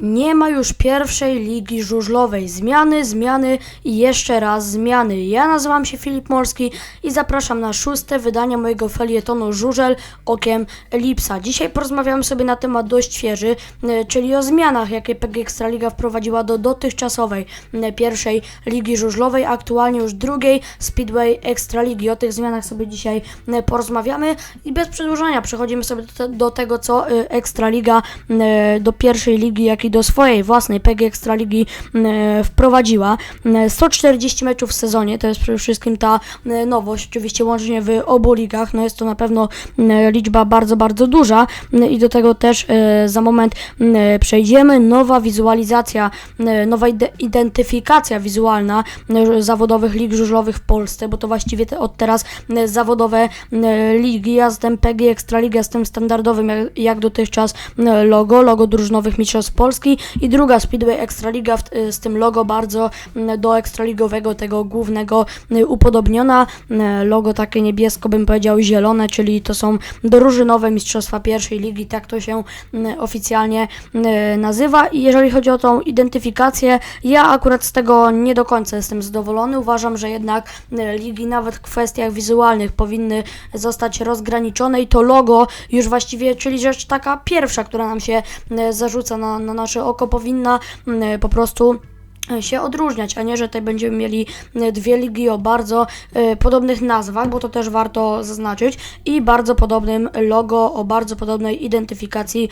Nie ma już pierwszej ligi żużlowej. Zmiany, zmiany i jeszcze raz zmiany. Ja nazywam się Filip Morski i zapraszam na szóste wydanie mojego felietonu Żużel okiem Elipsa. Dzisiaj porozmawiamy sobie na temat dość świeży, e, czyli o zmianach, jakie PG Ekstraliga wprowadziła do dotychczasowej e, pierwszej ligi żużlowej, aktualnie już drugiej Speedway Ekstraligi. O tych zmianach sobie dzisiaj e, porozmawiamy i bez przedłużania przechodzimy sobie do, te, do tego, co Ekstraliga do pierwszej ligi, jak i do swojej własnej PG Ekstraligi e, wprowadziła. E, 140 meczów w sezonie, to jest przede wszystkim ta e, nowość, oczywiście łącznie w obu ligach, no jest to na pewno e, liczba bardzo, bardzo duża e, i do tego też e, za moment e, przejdziemy. Nowa wizualizacja, e, nowa ide- identyfikacja wizualna e, zawodowych lig żużlowych w Polsce, bo to właściwie te, od teraz e, zawodowe e, ligi, ja jestem PG Ekstraliga, jestem standardowym jak, jak dotychczas e, logo, logo drużynowych mistrzostw Polski i druga Speedway Ekstraliga e, z tym logo bardzo do ekstraligowego tego głównego e, upodobniona, e, logo takie niebiesko bym powiedział zielone, czyli to są drużynowe mistrzostwa pierwszej ligi, tak to się oficjalnie nazywa. I jeżeli chodzi o tą identyfikację, ja akurat z tego nie do końca jestem zadowolony, uważam, że jednak ligi nawet w kwestiach wizualnych powinny zostać rozgraniczone i to logo już właściwie, czyli rzecz taka pierwsza, która nam się zarzuca na, na nasze oko, powinna m, po prostu się odróżniać, a nie, że tutaj będziemy mieli e, dwie ligi o bardzo e, podobnych nazwach, bo to też warto zaznaczyć, i bardzo podobnym logo, o bardzo podobnej identyfikacji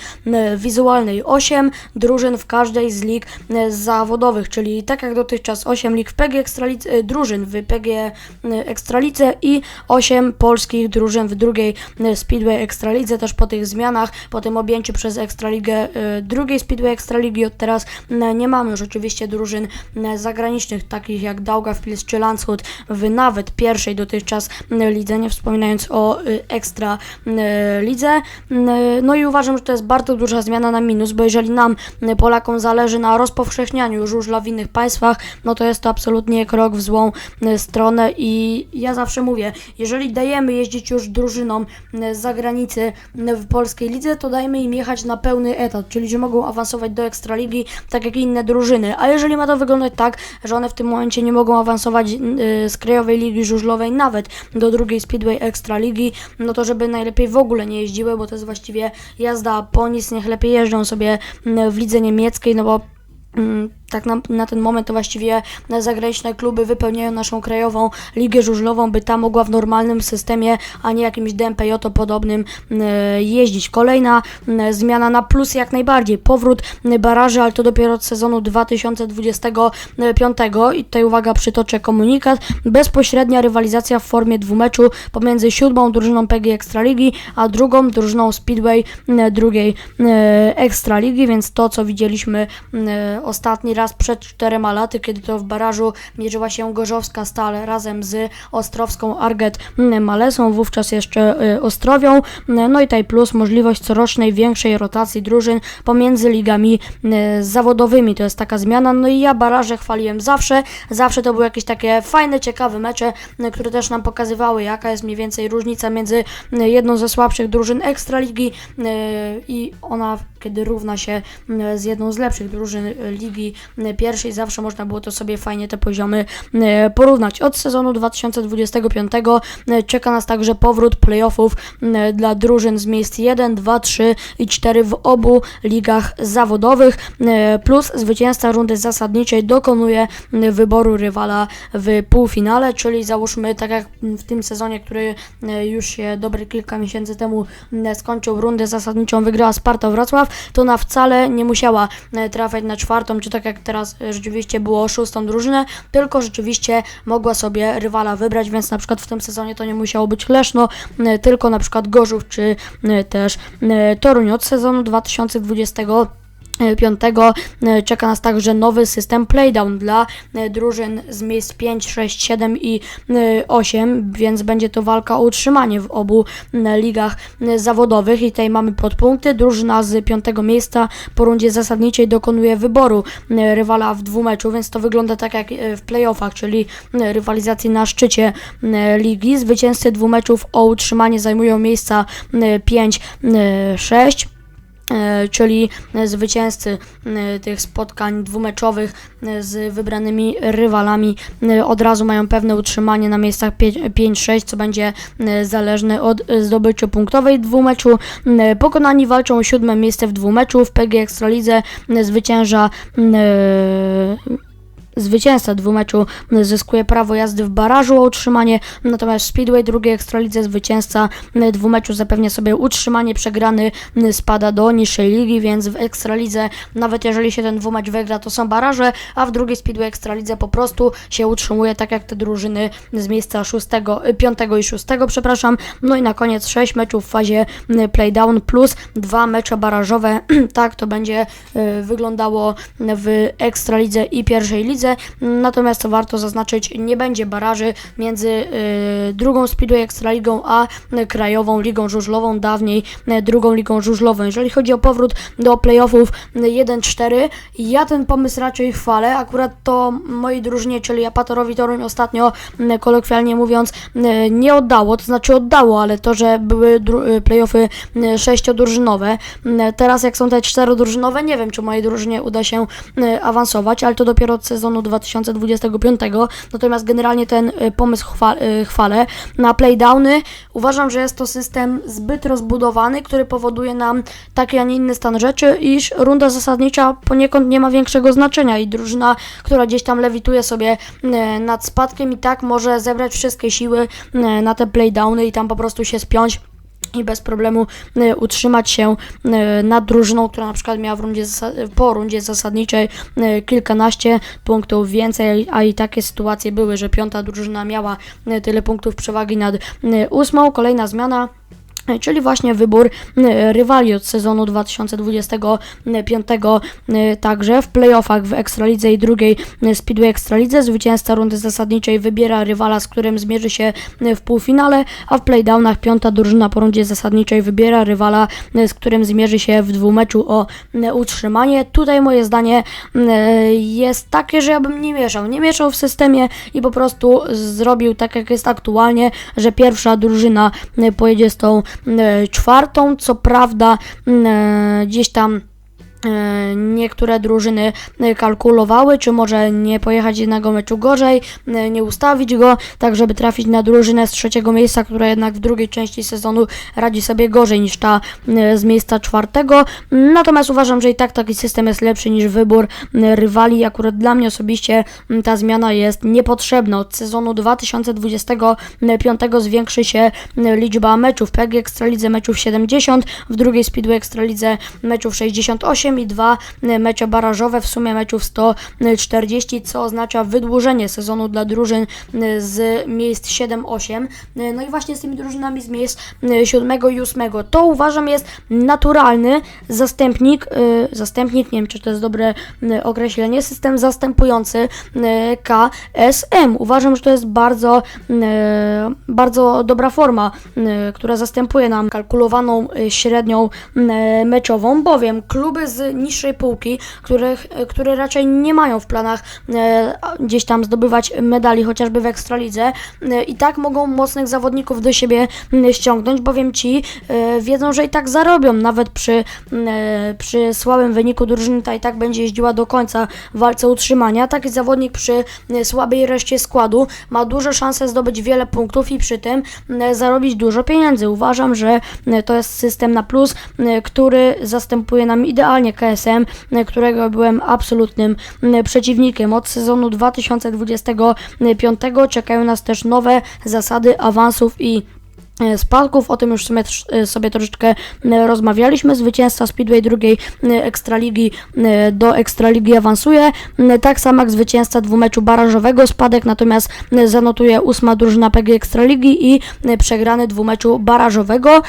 wizualnej. 8 drużyn w każdej z lig e, zawodowych, czyli tak jak dotychczas 8 lig w PG Ekstralice, drużyn w PG Ekstralice i 8 polskich drużyn w drugiej Speedway Ekstralidze, też po tych zmianach, po tym objęciu przez Ekstraligę drugiej Speedway Ekstraligi od teraz nie mamy już oczywiście drużyn e, zagranicznych, takich jak Daugavpils czy Landshut w nawet pierwszej dotychczas lidze, nie wspominając o e, ekstra e, lidze. E, No i uważam, że to jest bardzo duża zmiana na minus, bo jeżeli nam, Polakom, zależy na rozpowszechnianiu żużla w innych państwach, no to jest to absolutnie krok w złą stronę i ja zawsze mówię, jeżeli dajemy jeździć już drużynom z zagranicy w polskiej lidze, to dajmy im jechać na pełny etat, czyli że mogą awansować do ekstraligi, tak jak inne drużyny. A jeżeli ma to wyglądać tak, że one w tym momencie nie mogą awansować e, z krajowej ligi żużlowej nawet do drugiej Speedway Ekstraligi, no to żeby najlepiej w ogóle nie jeździły, bo to jest właściwie jazda po nic, niech lepiej jeżdżą sobie m, w lidze niemieckiej, no bo mm, tak na, na ten moment to właściwie zagraniczne kluby wypełniają naszą krajową ligę żużlową, by ta mogła w normalnym systemie, a nie jakimś DMPJ podobnym e, jeździć. Kolejna zmiana na plus jak najbardziej. Powrót baraży, ale to dopiero od sezonu 2025 i tutaj uwaga, przytoczę komunikat. Bezpośrednia rywalizacja w formie dwumeczu pomiędzy siódmą drużyną PG Ekstraligi, a drugą drużyną Speedway drugiej e, Ekstraligi, więc to co widzieliśmy e, ostatni raz przed czterema laty, kiedy to w barażu mierzyła się Gorzowska Stal razem z Ostrowską Arget Malesą, wówczas jeszcze y, Ostrowią. No i tutaj plus możliwość corocznej większej rotacji drużyn pomiędzy ligami y, zawodowymi. To jest taka zmiana. No i ja baraże chwaliłem zawsze. Zawsze to były jakieś takie fajne, ciekawe mecze, y, które też nam pokazywały, jaka jest mniej więcej różnica między jedną ze słabszych drużyn Ekstraligi i ona, kiedy równa się z jedną z lepszych drużyn ligi pierwszej, zawsze można było to sobie fajnie te poziomy y, porównać. Od sezonu 2025 y, czeka nas także powrót playoffów y, dla drużyn z miejsc 1, 2, 3 i 4 w obu ligach zawodowych, y, plus zwycięzca rundy zasadniczej dokonuje y, wyboru rywala w półfinale, czyli załóżmy tak jak w tym sezonie, który y, już się dobre kilka miesięcy temu y, skończył, rundę zasadniczą wygrała Sparta Wrocław, to ona wcale nie musiała trafiać na czwartą, czy tak jak teraz rzeczywiście było szóstą drużynę, tylko rzeczywiście mogła sobie rywala wybrać, więc na przykład w tym sezonie to nie musiało być Leszno, e, tylko na przykład Gorzów, czy e, też e, Toruń od sezonu 2020 Piątego e, czeka nas także nowy system playdown dla e, drużyn z miejsc 5, 6, 7 i e, 8, więc będzie to walka o utrzymanie w obu ligach zawodowych i tutaj mamy podpunkty. Drużyna z piątego miejsca po rundzie zasadniczej dokonuje wyboru rywala w dwumeczu, więc to wygląda tak jak e, w playoffach, czyli rywalizacji na szczycie ligi. Zwycięzcy dwumeczów o utrzymanie zajmują miejsca 5, 6 e, czyli zwycięzcy e, tych spotkań dwumeczowych e, z wybranymi rywalami e, od razu mają pewne utrzymanie na miejscach pie- 5-6, co będzie e, zależne od e, zdobycia punktowej dwumeczu. E, Pokonani walczą o siódme miejsce w dwumeczu. W PG Ekstralidze e, zwycięża e, Zwycięzca dwumeczu zyskuje prawo jazdy w barażu o utrzymanie, natomiast Speedway drugiej ekstralidze zwycięzca dwumeczu zapewnia sobie utrzymanie, przegrany spada do niższej ligi, więc w ekstralidze nawet jeżeli się ten dwumecz wygra, to są baraże, a w drugiej Speedway ekstralidze po prostu się utrzymuje tak jak te drużyny z miejsca 6, 5 i 6, przepraszam. No i na koniec 6 meczów w fazie playdown plus dwa mecze barażowe. tak to będzie wyglądało w ekstralidze i pierwszej lidze. Natomiast co warto zaznaczyć, nie będzie baraży między y, drugą Speedway Ekstraligą a y, krajową ligą żużlową, dawniej y, drugą ligą żużlową. Jeżeli chodzi o powrót do playoffów y, 1-4, ja ten pomysł raczej chwalę. Akurat to mojej drużynie, czyli Apatorowi Toruń ostatnio, y, kolokwialnie mówiąc, y, nie oddało, to znaczy oddało, ale to, że były y, playoffy y, sześciodrużynowe. Y, Teraz jak są te czterodrużynowe, nie wiem, czy mojej drużynie uda się y, awansować, ale to dopiero od sezonu 2025. Natomiast generalnie ten y, pomysł y, chwalę. Na playdowny uważam, że jest to system zbyt rozbudowany, który powoduje nam taki, a nie inny stan rzeczy, iż runda zasadnicza poniekąd nie ma większego znaczenia i drużyna, która gdzieś tam lewituje sobie y, nad spadkiem i tak może zebrać wszystkie siły na te playdowny i tam po prostu się spiąć i bez problemu y, utrzymać się y, nad drużyną, która na przykład miała w rundzie po rundzie zasadniczej y, kilkanaście punktów więcej, a i takie sytuacje były, że piąta drużyna miała tyle punktów przewagi nad ósmą. Kolejna zmiana. Czyli właśnie wybór y, rywali od sezonu 2025. y, Także w playoffach w Ekstralidze i drugiej y, Speedway Ekstralidze zwycięzca rundy zasadniczej wybiera rywala, z którym zmierzy się w półfinale, a w playdownach piąta drużyna po rundzie zasadniczej wybiera rywala, z którym zmierzy się w dwumeczu o utrzymanie. Tutaj moje zdanie jest takie, że ja bym nie mieszał. Nie mieszał w systemie i po prostu zrobił tak, jak jest aktualnie, że pierwsza drużyna pojedzie z tą czwartą. Co prawda, y, gdzieś tam E, Niektóre drużyny e, kalkulowały, czy może nie pojechać jednego meczu gorzej, e, nie ustawić go, tak żeby trafić na drużynę z trzeciego miejsca, która jednak w drugiej części sezonu radzi sobie gorzej niż ta e, z miejsca czwartego. Natomiast uważam, że i tak taki system jest lepszy niż wybór e, rywali. Akurat dla mnie osobiście ta zmiana jest niepotrzebna. Od sezonu 2025 zwiększy się e, liczba meczów. PG Ekstralidze meczów 70, w drugiej Speedway Ekstralidze meczów 68 i dwa e, mecze barażowe, w sumie meczów 140, co oznacza wydłużenie sezonu dla drużyn e, z miejsc 7-8. E, No i właśnie z tymi drużynami z miejsc 7 i 8. To uważam jest naturalny zastępnik, zastępnik, nie wiem czy to jest dobre określenie, system zastępujący KSM. Uważam, że to jest bardzo, bardzo dobra forma, która zastępuje nam kalkulowaną średnią meczową, bowiem kluby z niższej półki, których, e, które raczej nie mają w planach e, gdzieś tam zdobywać medali, chociażby w Ekstralidze, e, i tak mogą mocnych zawodników do siebie ściągnąć, bowiem ci wiedzą, że i tak zarobią, nawet przy, przy słabym wyniku drużyny ta i tak będzie jeździła do końca w walce utrzymania. Taki zawodnik przy słabej reszcie składu ma duże szanse zdobyć wiele punktów i przy tym zarobić dużo pieniędzy. Uważam, że to jest system na plus, który zastępuje nam idealnie KSM, którego byłem absolutnym m, przeciwnikiem. Od sezonu 2025 czekają nas też nowe zasady awansów i spadków. O tym już trz- e, sobie troszeczkę e, rozmawialiśmy. Zwycięzca Speedway drugiej e, Ekstraligi e, do Ekstraligi awansuje. E, Tak samo jak zwycięzca dwumeczu barażowego spadek, natomiast e, zanotuje ósma drużyna PG Ekstraligi i e, przegrany dwumeczu barażowego e,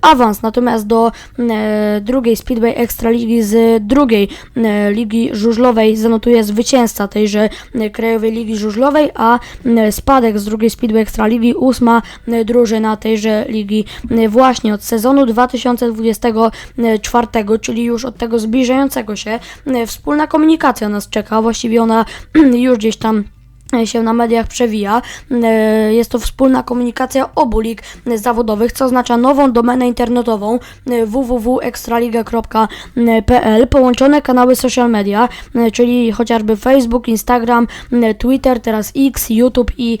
awans. Natomiast do e, drugiej Speedway Ekstraligi z drugiej e, ligi żużlowej zanotuje zwycięzca tejże e, krajowej ligi żużlowej, a e, spadek z drugiej Speedway Ekstraligi ósma e, drużyna tejże ligi e, właśnie od sezonu 2024, czyli już od tego zbliżającego się. e, Wspólna komunikacja nas czeka, właściwie ona już gdzieś tam się na mediach przewija. E, Jest to wspólna komunikacja obu lig zawodowych, co oznacza nową domenę internetową e, www.ekstraliga.pl, połączone kanały social media, e, czyli chociażby Facebook, Instagram, Twitter, teraz X, YouTube i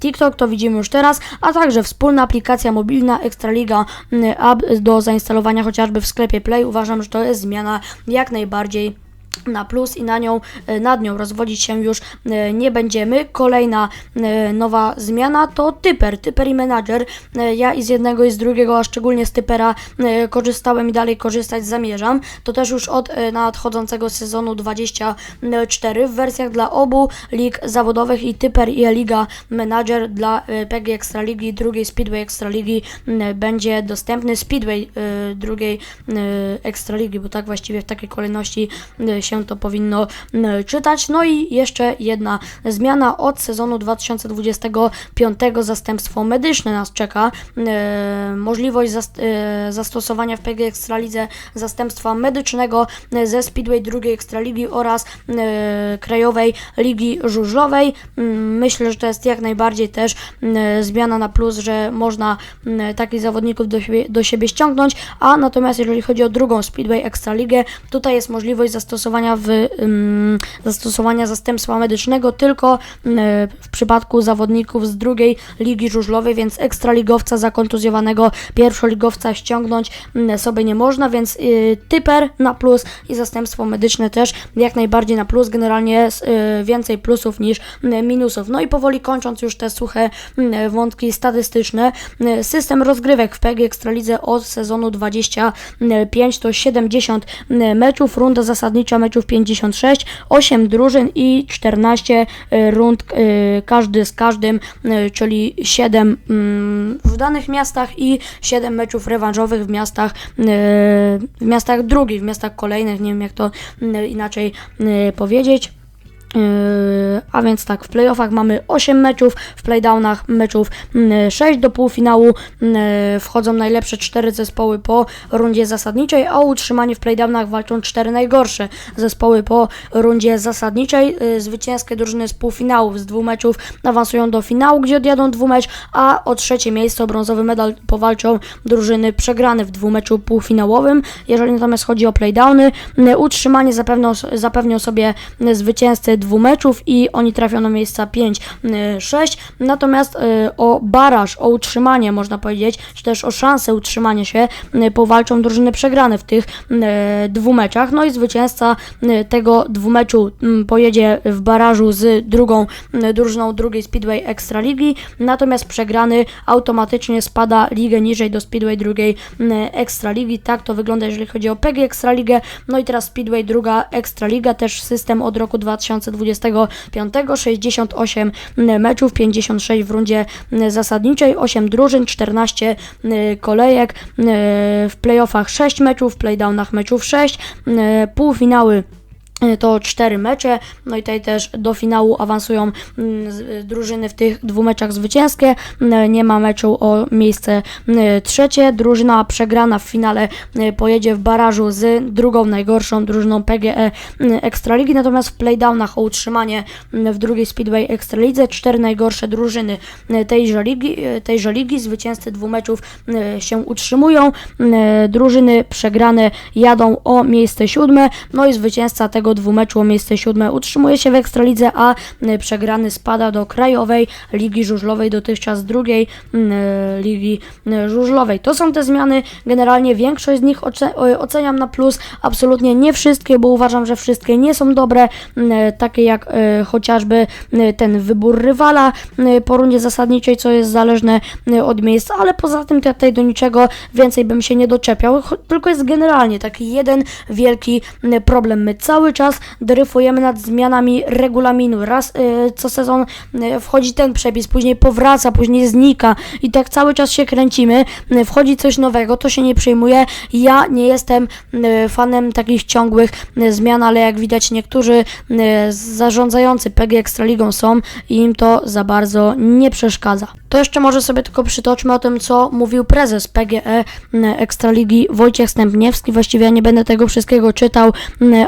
TikTok, to widzimy już teraz, a także wspólna aplikacja mobilna Ekstraliga App do zainstalowania chociażby w sklepie Play. Uważam, że to jest zmiana jak najbardziej na plus i na nią, e, nad nią rozwodzić się już e, nie będziemy. Kolejna e, nowa zmiana to typer, typer i menadżer. Ja i z jednego i z drugiego, a szczególnie z typera korzystałem i dalej korzystać zamierzam. To też już od nadchodzącego sezonu 24 w wersjach dla obu lig zawodowych i typer i Liga Manager dla PG Ekstraligi drugiej Speedway Ekstraligi będzie dostępny. Speedway drugiej Ekstraligi, bo tak właściwie w takiej kolejności się to powinno czytać. No i jeszcze jedna zmiana od sezonu 2025 zastępstwo medyczne nas czeka. Możliwość e, zastosowania w PG Ekstralidze zastępstwa medycznego ze Speedway drugiej Ekstraligi oraz Krajowej Ligi Żużlowej. Myślę, że to jest jak najbardziej też zmiana na plus, że można takich zawodników do siebie, do siebie ściągnąć, a natomiast jeżeli chodzi o drugą Speedway Ekstraligę, tutaj jest możliwość zastosowania w ym, zastosowania zastępstwa medycznego tylko mm, w przypadku zawodników z drugiej ligi żużlowej, więc ekstraligowca zakontuzjowanego pierwszoligowca ściągnąć mm, sobie nie można, więc y, typer na plus i zastępstwo medyczne też jak najbardziej na plus, generalnie y, więcej plusów niż y, minusów. No i powoli kończąc już te suche y, wątki statystyczne, y, system rozgrywek w PG Ekstralidze od sezonu 25 to 70 meczów, runda zasadnicza meczów 56, 8 drużyn i 14 y, rund y, każdy z każdym, y, czyli 7 mm, w danych miastach i 7 meczów rewanżowych w miastach w miastach drugich, w miastach kolejnych, nie wiem jak to y, inaczej powiedzieć. Yy, a więc tak, w playoffach mamy 8 meczów, w playdownach meczów mm, 6 do półfinału yy, wchodzą najlepsze 4 zespoły po rundzie zasadniczej, a o utrzymanie w playdownach walczą 4 najgorsze zespoły po rundzie zasadniczej. Yy, Zwycięskie drużyny z półfinałów z dwóch meczów awansują do finału, gdzie odjadą dwumecz, a o trzecie miejsce o brązowy medal powalczą drużyny przegrane w dwumeczu półfinałowym. Jeżeli natomiast chodzi o playdowny, yy, utrzymanie zapewnią, zapewnią sobie zwycięzcy dwóch meczów i oni trafią na miejsca 5-6. Natomiast y, o baraż, o utrzymanie można powiedzieć, czy też o szansę utrzymania się y, powalczą drużyny przegrane w tych y, dwóch meczach. No i zwycięzca y, tego dwumeczu y, pojedzie w barażu z drugą y, drużyną drugiej Speedway Ekstraligi, natomiast przegrany automatycznie spada ligę niżej do Speedway drugiej y, Ekstraligi. Tak to wygląda, jeżeli chodzi o PG Ekstraligę. No i teraz Speedway druga Ekstraliga, też system od roku 2025, 68 meczów, 56 w rundzie zasadniczej, 8 drużyn, 14 kolejek, w playoffach 6 meczów, w playdownach meczów 6, półfinały to cztery mecze, no i tutaj też do finału awansują mm, drużyny w tych dwóch meczach zwycięskie, Mm, nie ma meczu o miejsce mm, trzecie, drużyna przegrana w finale pojedzie w barażu z drugą najgorszą drużyną PGE Ekstraligi, natomiast w playdownach o utrzymanie w drugiej Speedway Ekstralidze cztery najgorsze drużyny tejże ligi, e, tejże ligi. Zwycięzcy dwóch meczów się utrzymują, drużyny przegrane jadą o miejsce siódme, no i zwycięzca tego dwumeczu o miejsce siódme utrzymuje się w Ekstralidze, a y, przegrany spada do Krajowej Ligi Żużlowej, dotychczas drugiej y, Ligi y, Żużlowej. To są te zmiany, generalnie większość z nich oceniam na plus, absolutnie nie wszystkie, bo uważam, że wszystkie nie są dobre, y, takie jak chociażby ten wybór rywala po rundzie zasadniczej, co jest zależne od miejsca, ale poza tym tutaj do niczego więcej bym się nie doczepiał, tylko jest generalnie taki jeden wielki problem. My cały czas dryfujemy nad zmianami regulaminu. Raz y, co sezon y, wchodzi ten przepis, później powraca, później znika i tak cały czas się kręcimy. Y, Wchodzi coś nowego, to się nie przejmuje. Ja nie jestem y, fanem takich ciągłych y, zmian, ale jak widać niektórzy y, zarządzający PG Ekstraligą są i im to za bardzo nie przeszkadza. To jeszcze może sobie tylko przytoczmy o tym, co mówił prezes PGE Ekstraligi Wojciech Stępniewski. Właściwie ja nie będę tego wszystkiego czytał,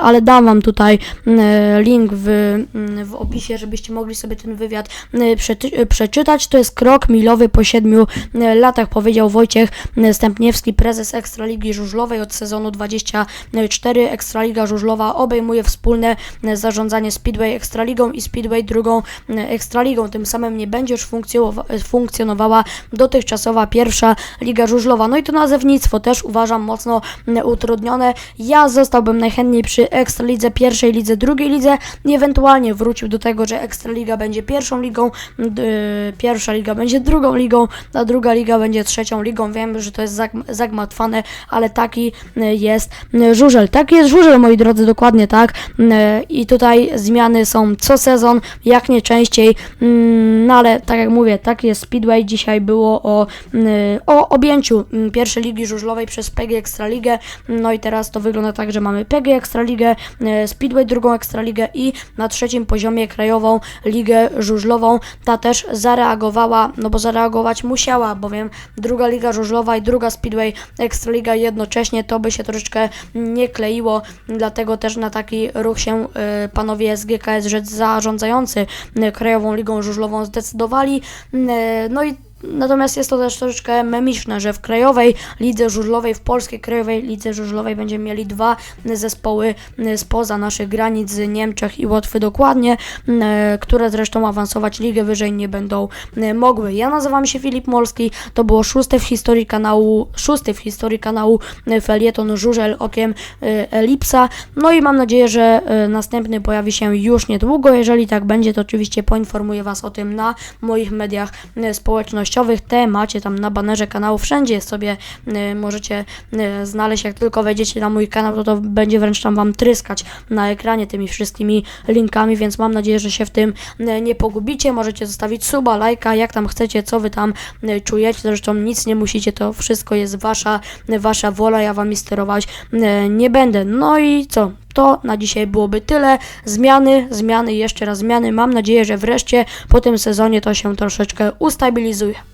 ale dam wam tutaj e, link w, mm, w opisie, żebyście mogli sobie ten wywiad przety- e, przeczytać. To jest krok milowy po siedmiu latach, powiedział Wojciech Stępniewski, prezes Ekstraligi Żużlowej od sezonu 24. Ekstraliga Żużlowa obejmuje wspólne zarządzanie Speedway Ekstraligą i Speedway drugą Ekstraligą. Tym samym nie będzie już funkcjonowa- funkcjonowała dotychczasowa pierwsza Liga Żużlowa. No i to nazewnictwo też uważam mocno utrudnione. Ja zostałbym najchętniej przy Ekstralidze pierwszej, lidze drugiej lidze i ewentualnie wrócił do tego, że Ekstraliga będzie pierwszą ligą, d- pierwsza liga będzie drugą ligą, a druga liga będzie trzecią ligą. Wiem, że to jest zag- zagmatwane, ale taki y, jest y, żużel. Taki jest żużel, moi drodzy, dokładnie tak. Y, I tutaj zmiany są co sezon, jak nie częściej. Mm, No ale tak jak mówię, tak jest Speedway. Dzisiaj było o, y, o objęciu mm, pierwszej ligi żużlowej przez PG Ekstraligę. No i teraz to wygląda tak, że mamy PG Ekstraligę, y, Speedway drugą Ekstraligę i na trzecim poziomie krajową ligę żużlową. Ta też zareagowała, no bo zareagować musiała, bowiem druga liga żużlowa i druga Speedway Ekstraliga jednocześnie to by się troszeczkę nie kleiło, dlatego też na taki ruch się y, panowie z GKS zarządzający y, Krajową Ligą Żużlową zdecydowali. Y, No i Natomiast jest to też troszeczkę memiczne, że w krajowej lidze żużlowej, w polskiej krajowej lidze żużlowej będziemy mieli dwa zespoły y, spoza naszych granic z Niemczech i Łotwy dokładnie, y, które zresztą awansować ligę wyżej nie będą y, mogły. Ja nazywam się Filip Molski, to było szóste w historii kanału, szósty w historii kanału y, felieton Żużel okiem y, Elipsa. No i mam nadzieję, że y, następny pojawi się już niedługo. Jeżeli tak będzie, to oczywiście poinformuję Was o tym na moich mediach y, społecznościowych. Te macie tam na banerze kanału, wszędzie sobie y, możecie y, znaleźć. Jak tylko wejdziecie na mój kanał, to to będzie wręcz tam Wam tryskać na ekranie tymi wszystkimi linkami, więc mam nadzieję, że się w tym y, nie pogubicie. Możecie zostawić suba, lajka, jak tam chcecie, co Wy tam czujecie. Zresztą nic nie musicie, to wszystko jest Wasza, wasza wola, ja Wami sterować nie będę. No i co? To na dzisiaj byłoby tyle. Zmiany, zmiany, jeszcze raz zmiany. Mam nadzieję, że wreszcie po tym sezonie to się troszeczkę ustabilizuje.